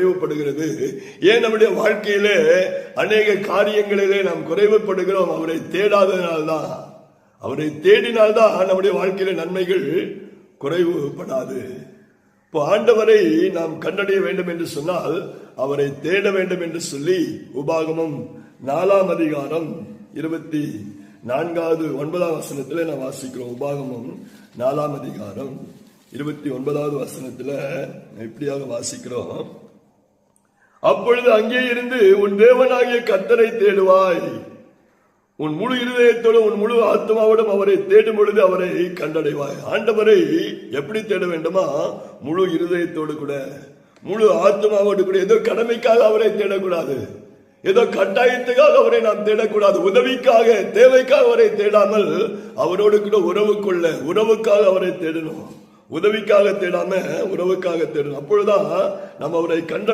குறைவுபடுகிறது. ஏன் நம்முடைய வாழ்க்கையிலே அநேக காரியங்களிலே நாம் குறைவுபடுகிறோம்? அவரை தேடாததினால்தான். அவரை தேடினால்தான் நம்முடைய வாழ்க்கையில நன்மைகள் குறைவுபடாது. இப்போ ஆண்டவரை நாம் கண்டடைய வேண்டும் என்று சொன்னால் அவரை தேட வேண்டும் என்று சொல்லி உபாகமம் நாலாம் அதிகாரம் இருபத்தி நான்காவது ஒன்பதாம் வசனத்திலே நாம் வாசிக்கிறோம். உபாகமம் நாலாம் அதிகாரம் இருபத்தி ஒன்பதாவது வசனத்துல எப்படியாக வாசிக்கிறோம். அப்பொழுது அங்கே இருந்து உன் தேவனாகிய கத்தரை தேடுவாய். உன் முழு இருதயத்தோடும் உன் முழு ஆத்மாவோடும் அவரை தேடும் பொழுது அவரை கண்டடைவாய். ஆண்டவரை எப்படி தேட வேண்டுமா? முழு இருதயத்தோடு கூட. முழு ஆத்மாவோடு கூட. ஏதோ கடமைக்காக அவரை தேடக்கூடாது. ஏதோ கட்டாயத்துக்காக அவரை நாம் தேடக்கூடாது. உதவிக்காக தேவைக்காக அவரை தேடாமல் அவரோடு கூட உறவு கொள்ள உறவுக்காக அவரை தேடணும். உதவிக்காக தேடாம உறவுக்காக தேடணும். அப்பொழுதுதான் நம்ம அவரை கண்ட